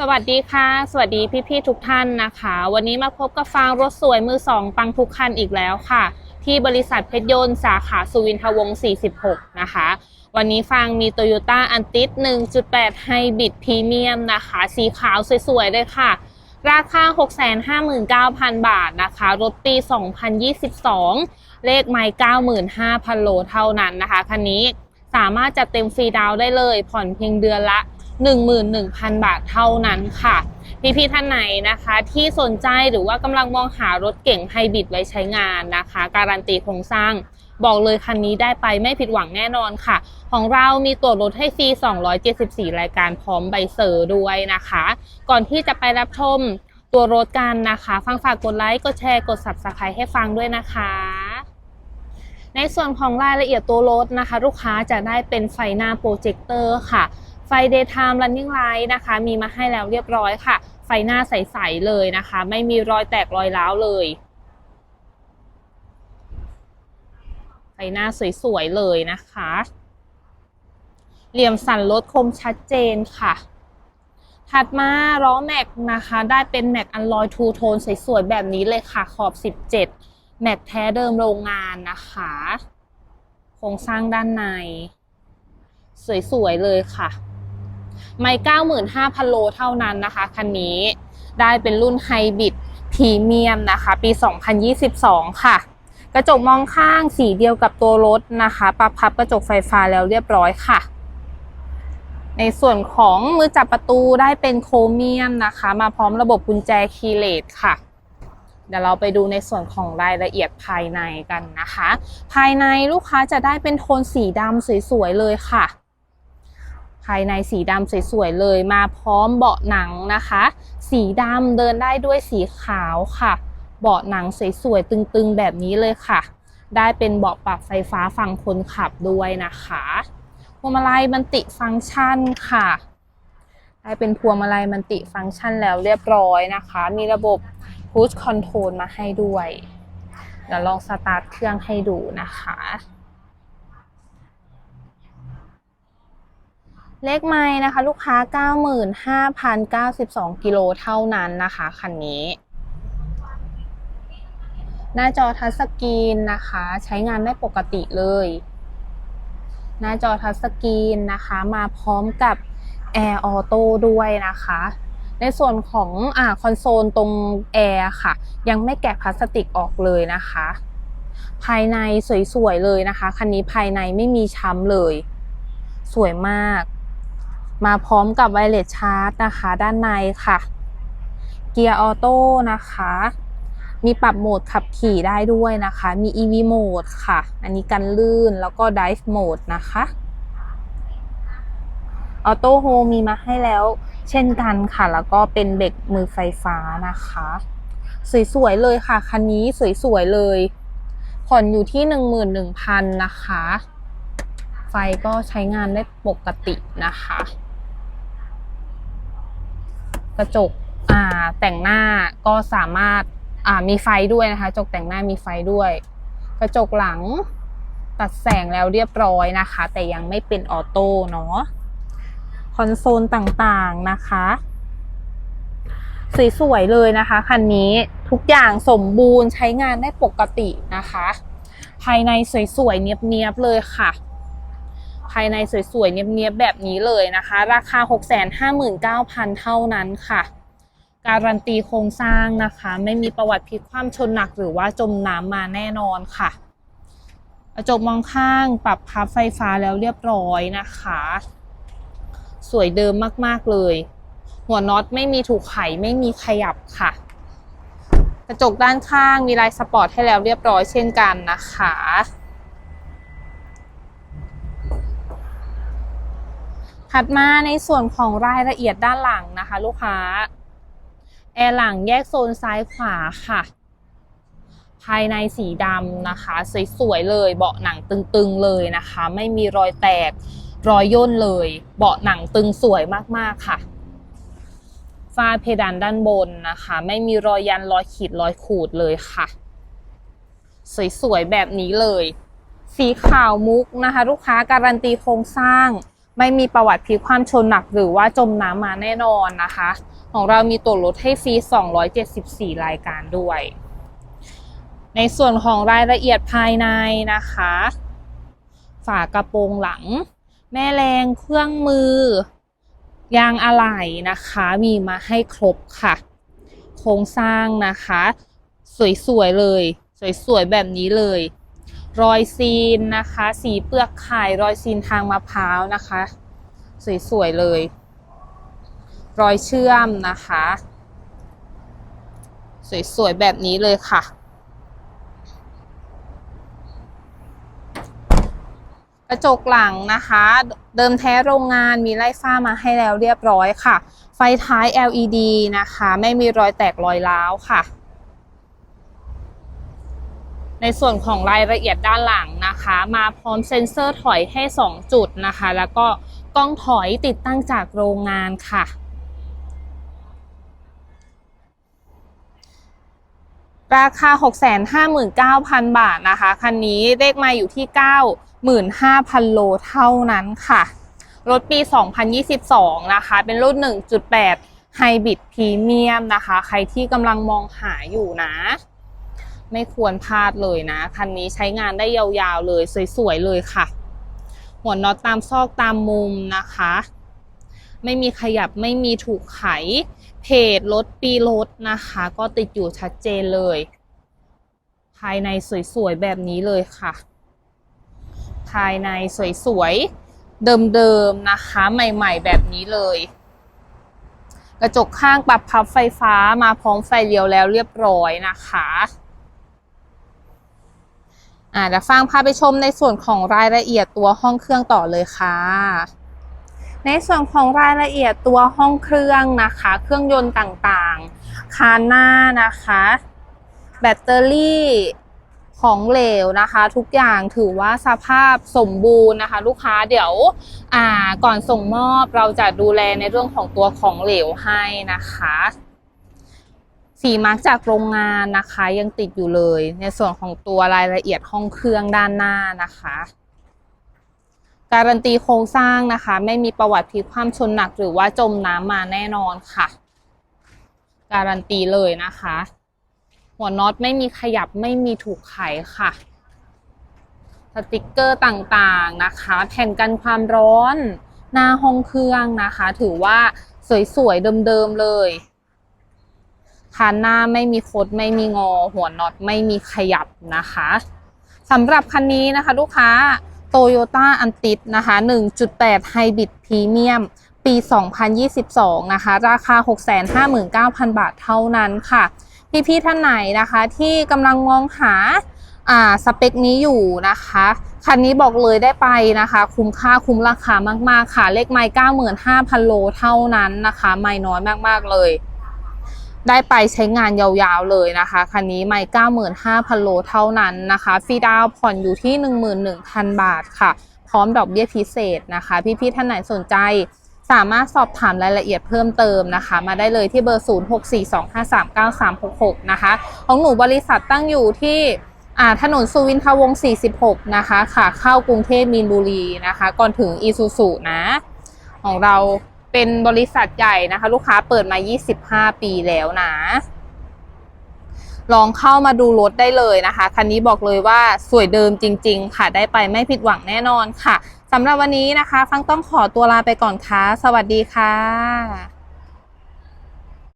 สวัสดีค่ะ สวัสดีพี่ๆทุกท่านนะคะ วันนี้มาพบกับฟางรถสวยมือสองปังทุกคันอีกแล้วค่ะ ที่บริษัทเพชรยนต์สาขาสุวินทวงศ์ 46 นะคะ วันนี้ฟางมี Toyota a n t i s 1.8 Hybrid Premium นะคะ สีขาวสวยๆเลยค่ะ ราคา 659,000 บาทนะคะ รถปี 2022 เลขไมล์95,000 โลเท่านั้นนะคะ คันนี้สามารถจัดเต็มฟรีดาวได้เลย ผ่อนเพียงเดือนละ 11,000 บาทเท่านั้นค่ะ พี่ๆท่านไหนนะคะที่สนใจหรือว่ากำลังมองหารถเก่งไฮบริดไว้ใช้งานนะคะ การันตีโครงสร้างบอกเลยคันนี้ได้ไปไม่ผิดหวังแน่นอนค่ะ ของเรามีตัวรถให้ฟรี 274 รายการพร้อมใบเซอร์ด้วยนะคะ ก่อนที่จะไปรับชมตัวรถกันนะคะ ฟังฝากกดไลค์ กดแชร์ กด subscribe ให้ฟังด้วยนะคะ ในส่วนของรายละเอียดตัวรถนะคะ ลูกค้าจะได้เป็นไฟหน้าโปรเจคเตอร์ค่ะ ไฟ daytime running light นะคะ มีมาให้แล้วเรียบร้อยค่ะ ไฟหน้าใส ๆ เลยนะคะ ไม่มีรอยแตกรอยร้าวเลย ไฟหน้าสวย ๆ เลยนะคะ เหลี่ยมสันรถคมชัดเจนค่ะ ถัดมาล้อแม็กนะคะ ได้เป็นแม็กอันลอยทูโทนสวย ๆ แบบนี้เลยค่ะ ขอบ 17 แม็กแท้เดิมโรงงานนะคะโครงสร้างด้านใน สวย ๆ เลยค่ะ ไม่95,000 โลเท่านั้นนะคะคันนี้ได้เป็นรุ่นไฮบริดพรีเมียมนะคะ ปี 2022 ค่ะ กระจกมองข้างสีเดียวกับตัวรถนะคะปรับพับกระจกไฟฟ้าแล้วเรียบร้อยค่ะ ในส่วนของมือจับประตูได้เป็นโครเมียมนะคะ มาพร้อมระบบกุญแจคีย์เลสค่ะเดี๋ยวเราไปดูในส่วนของรายละเอียดภายในกันนะคะ ภายในลูกค้าจะได้เป็นโทนสีดำสวยๆเลยค่ะ ภายในสีดำสวยๆเลยมาพร้อมเบาะหนังนะคะ สีดำเดินได้ด้วยสีขาวค่ะ เบาะหนังสวยๆตึงๆแบบนี้เลยค่ะ ได้เป็นเบาะปรับไฟฟ้าฝั่งคนขับด้วยนะคะพวงมาลัยมันติฟังก์ชันค่ะ ได้เป็นพวงมาลัยมันติฟังก์ชันแล้วเรียบร้อยนะคะ มีระบบ push control มาให้ด้วยเดี๋ยวลองสตาร์ทเครื่องให้ดูนะคะ เลขไม้นะคะ ลูกค้า 95,092 กิโลเท่านั้นนะคะคันนี้ หน้าจอทัชสกรีนนะคะ ใช้งานได้ปกติเลย หน้าจอทัชสกรีนนะคะ มาพร้อมกับแอร์ออโต้ด้วยนะคะ ในส่วนของอ่าคอนโซลตรงแอร์ค่ะ ยังไม่แกะพลาสติกออกเลยนะคะ ภายในสวยๆเลยนะคะ คันนี้ภายในไม่มีช้ำเลย สวยมาก มาพร้อมกับไวเลสชาร์จนะคะ ด้านในค่ะ เกียร์ออโต้นะคะ มีปรับโหมดขับขี่ได้ด้วยนะคะ มี EV โหมดค่ะ อันนี้กันลื่นแล้วก็ dive โหมดนะคะออโต้โฮมีมาให้แล้วเช่นกันค่ะ แล้วก็เป็นเบรกมือไฟฟ้านะคะ สวยๆเลยค่ะ คันนี้สวยๆเลย ผ่อนอยู่ที่ 11,000 นะคะ ไฟก็ใช้งานได้ปกตินะคะ กระจกอ่าแต่งหน้าก็สามารถอ่ามีไฟด้วยนะคะกระจกแต่งหน้ามีไฟด้วย กระจกหลังตัดแสงแล้วเรียบร้อยนะคะ แต่ยังไม่เป็นออโต้เนาะคอนโซลต่างๆนะคะสวยๆเลยนะคะคันนี้ทุกอย่างสมบูรณ์ใช้งานได้ปกตินะคะ ภายในสวยๆเนียบๆเลยค่ะ ภายในสวยๆ เนียบๆ แบบนี้เลยนะคะ ราคา 659,000 เท่านั้นค่ะ การันตีโครงสร้างนะคะ ไม่มีประวัติพลิกคว่ำชนหนักหรือว่าจมน้ำมาแน่นอนค่ะกระจกมองข้างปรับพับไฟฟ้าแล้วเรียบร้อยนะคะ สวยเดิมมากๆเลย หัวน็อตไม่มีถูกไขไม่มีขยับค่ะ กระจกด้านข้างมีลายสปอร์ตให้แล้วเรียบร้อยเช่นกันนะคะ ถัดมาในส่วนของรายละเอียดด้านหลังนะคะ ลูกค้า แอร์หลังแยกโซนซ้ายขวาค่ะ ภายในสีดำนะคะ สวยๆเลยเบาะหนังตึงๆเลยนะคะ ไม่มีรอยแตกรอยย่นเลย เบาะหนังตึงสวยมากๆค่ะฝ้าเพดานด้านบนนะคะ ไม่มีรอยยันรอยขีดรอยขูดเลยค่ะ สวยๆแบบนี้เลย สีขาวมุกนะคะ ลูกค้าการันตีโครงสร้าง ไม่มีประวัติพลิกความชนหนักหรือว่าจมน้ำมาแน่นอนนะคะ ของเรามีตั๋วลดให้ฟรี 274 รายการด้วย ในส่วนของรายละเอียดภายในนะคะ ฝากระโปรงหลัง แม่แรงเครื่องมือ ยางอะไหล่นะคะ มีมาให้ครบค่ะ โครงสร้างนะคะ สวยๆเลย สวยๆแบบนี้เลย รอยซีนนะคะ สีเปลือกไข่รอยซีนทางมะพร้าวนะคะ สวยๆเลย รอยเชื่อมนะคะ สวยๆแบบนี้เลยค่ะ กระจกหลังนะคะ เดิมแท้โรงงานมีไล่ฝ้ามาให้แล้วเรียบร้อยค่ะ ไฟท้าย LED นะคะ ไม่มีรอยแตกรอยร้าวค่ะ ในส่วนของรายละเอียดด้านหลังนะคะ มาพร้อมเซ็นเซอร์ถอยให้ 2 จุดนะคะ แล้วก็กล้องถอยติดตั้งจากโรงงานค่ะ ราคา 659,000 บาทนะคะ คันนี้เลขมาอยู่ที่ 95,000 โลเท่านั้นค่ะ รถปี 2022 นะคะ เป็นรุ่น 1.8 Hybrid Premium นะคะ ใครที่กำลังมองหาอยู่นะ ไม่ควรพลาดเลยนะ คันนี้ใช้งานได้ยาวๆเลย สวยๆเลยค่ะ หัวน็อตตามซอกตามมุมนะคะ ไม่มีขยับไม่มีถูกไข เพจรถปีรถนะคะ ก็ติดอยู่ชัดเจนเลย ภายในสวยๆแบบนี้เลยค่ะ ภายในสวยๆเดิมๆนะคะ ใหม่ๆแบบนี้เลยกระจกข้างปรับพับไฟฟ้ามาพร้อมไฟเลี้ยวแล้วเรียบร้อยนะคะ อ่าเดี๋ยวฟังพาไปชมในส่วนของรายละเอียดตัวห้องเครื่องต่อเลยค่ะ ในส่วนของรายละเอียดตัวห้องเครื่องนะคะ เครื่องยนต์ต่างๆ คานหน้านะคะ แบตเตอรี่ของเหลวนะคะ ทุกอย่างถือว่าสภาพสมบูรณ์นะคะ ลูกค้าเดี๋ยวอ่าก่อนส่งมอบเราจะดูแลในเรื่องของตัวของเหลวให้นะคะ สีมาร์กจากโรงงานนะคะยังติดอยู่เลย ในส่วนของตัวรายละเอียดห้องเครื่องด้านหน้านะคะ การันตีโครงสร้างนะคะ ไม่มีประวัติพลิกคว่ำชนหนักหรือว่าจมน้ำมาแน่นอนค่ะ การันตีเลยนะคะ หัวน็อตไม่มีขยับไม่มีถูกไขค่ะสติกเกอร์ต่างๆนะคะ แผ่นกันความร้อน หน้าห้องเครื่องนะคะ ถือว่าสวยๆเดิมๆเลย คานหน้าไม่มีคดไม่มีงอ หัวน็อตไม่มีขยับนะคะสำหรับคันนี้นะคะ ลูกค้า Toyota a n t i s นะคะ 1.8 Hybrid Premium ปี 2022 นะคะ ราคา 659,000 บาทเท่านั้นค่ะ พี่ๆท่านไหนนะคะที่กำลังมองหาอ่าสเปคนี้อยู่นะคะ คันนี้บอกเลยได้ไปนะคะ คุ้มค่าคุ้มราคามาก ๆ ค่ะ เลขไมล์95,000 โลเท่านั้นนะคะ ไม่น้อยมาก ๆ เลย ได้ไปใช้งานยาวๆเลยนะคะ คันนี้ไม่95,000 โลเท่านั้นนะคะ ฟรีดาวผ่อนอยู่ที่ 11,000 บาทค่ะ พร้อมดอกเบี้ยพิเศษนะคะ พี่ๆท่านไหนสนใจสามารถสอบถามรายละเอียดเพิ่มเติมนะคะ มาได้เลยที่เบอร์ 0642539366 นะคะ ของหนูบริษัทตั้งอยู่ที่อ่าถนนสุวินทวงศ์46 นะคะ ค่ะเข้ากรุงเทพมีนบุรีนะคะ ก่อนถึงอีซูซูนะ ของเรา เป็นบริษัทใหญ่นะคะ ลูกค้าเปิดมา 25 ปีแล้วนะ ลองเข้ามาดูรถได้เลยนะคะ คันนี้บอกเลยว่าสวยเดิมจริง ๆ ค่ะ ได้ไปไม่ผิดหวังแน่นอนค่ะสำหรับวันนี้นะคะ ฟังต้องขอตัวลาไปก่อนค่ะ สวัสดีค่ะ